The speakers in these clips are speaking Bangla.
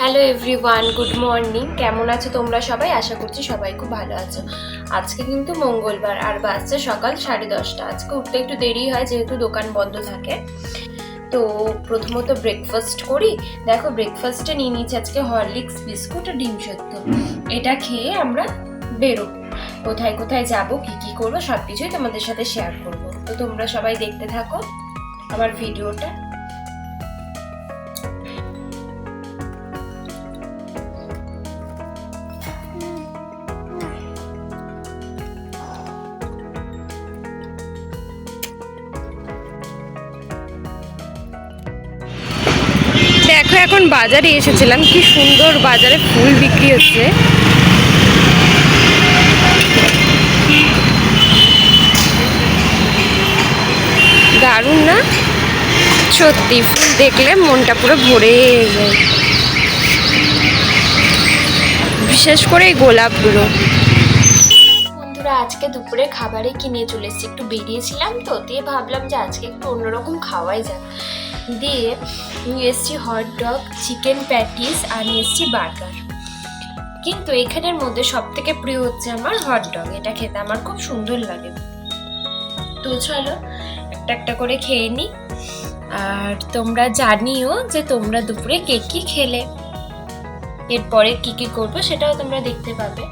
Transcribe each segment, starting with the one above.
হ্যালো এভরিওয়ান গুড মর্নিং কেমন আছো তোমরা সবাই? আশা করছি সবাই খুব ভালো আছো। আজকে কিন্তু মঙ্গলবার, আর বাজছে সকাল সাড়ে দশটা। আজকে উঠতে একটু দেরি হয়, যেহেতু দোকান বন্ধ থাকে। তো প্রথমত ব্রেকফাস্ট করি। দেখো ব্রেকফাস্টে নিয়ে নিচ্ছি আজকে হরলিক্স বিস্কুট আর ডিম সেদ্ধ। এটা খেয়ে আমরা বেরোবো কোথায় কোথায় যাব, কি কি করব সব কিছুই তোমাদের সাথে শেয়ার করব। তো তোমরা সবাই দেখতে থাকো আমার ভিডিওটা এখন বাজারে এসেছিলাম। কি সুন্দর বাজারে ফুল বিক্রি হচ্ছে। দারুণ না? সত্যি, ফুল দেখলে মনটা পুরো ভরে যায়। বিশেষ করে এই গোলাপগুলো। বন্ধুরা আজকে দুপুরে খাবারে কিনে চলে এসেছি? একটু বেরিয়েছিলাম তো, দিয়ে ভাবলাম যে আজকে একটু অন্যরকম খাওয়াই যাক। দিয়ে নিয়ে এসেছি হট ডগ চিকেন প্যাটিস আর নিয়ে এসেছি বার্গার কিন্তু এখানের মধ্যে সব থেকে প্রিয় হচ্ছে আমার হট ডগ এটা খেতে আমার খুব সুন্দর লাগে। তো চলো, একটা একটা করে খেয়ে নিই আর তোমরা জানিও যে তোমরা দুপুরে কে কি খেলে। এরপরে কি কি করব সেটাও তোমরা দেখতে পাবে।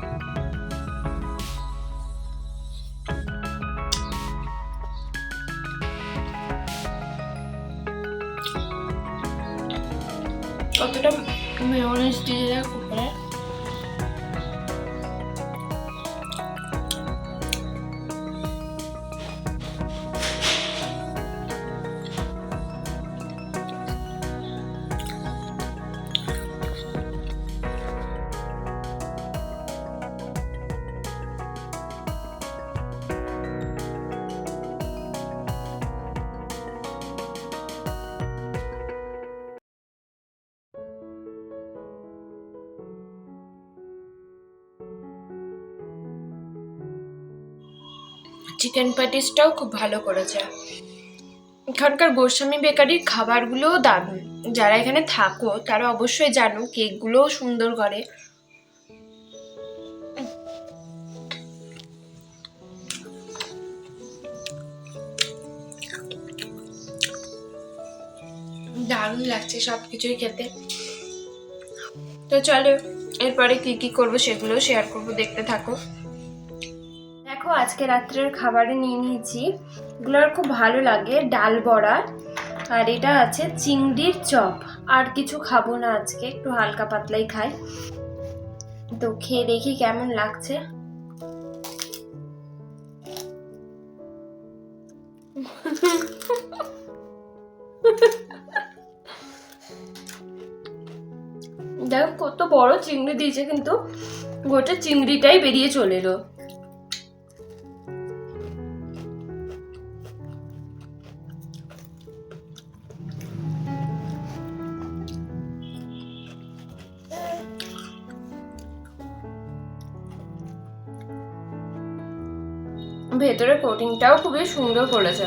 কতটা মেয়নিজ দিয়ে দেখ উপরে চিকেন প্যাটিসটাও খুব ভালো করেছে। এখানকার গোস্বামী বেকারির খাবারগুলোও দারুণ। যারা এখানে থাকো, তারা অবশ্যই জানো কেকগুলোও সুন্দর করে। দারুণ লাগছে সব কিছুই খেতে। তো চলো, এরপরে কি কি করব সেগুলো শেয়ার করব, দেখতে থাকো। দেখো, আজকে রাত্রের খাবারে নিয়ে নিয়েছি। এগুলো আমার খুব ভালো লাগে, ডাল বড়া। আর এটা আছে চিংড়ির চপ। আর কিছু খাব না আজকে, একটু হালকা পাতলাই খাই। তো খেয়ে দেখি কেমন লাগছে। দেখো, কত বড় চিংড়ি দিয়েছে কিন্তু। গোটা চিংড়িটাই বেরিয়ে চলে এলো। ভেতরে কোটিংটাও খুবই সুন্দর করেছে।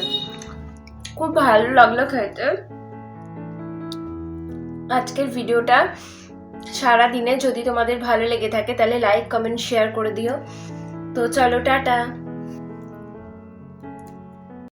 খুব ভালো লাগল খেতে। আজকের ভিডিওটা সারা দিনে যদি তোমাদের ভালো লেগে থাকে তাহলে লাইক কমেন্ট শেয়ার করে দিও। তো চলো, টাটা।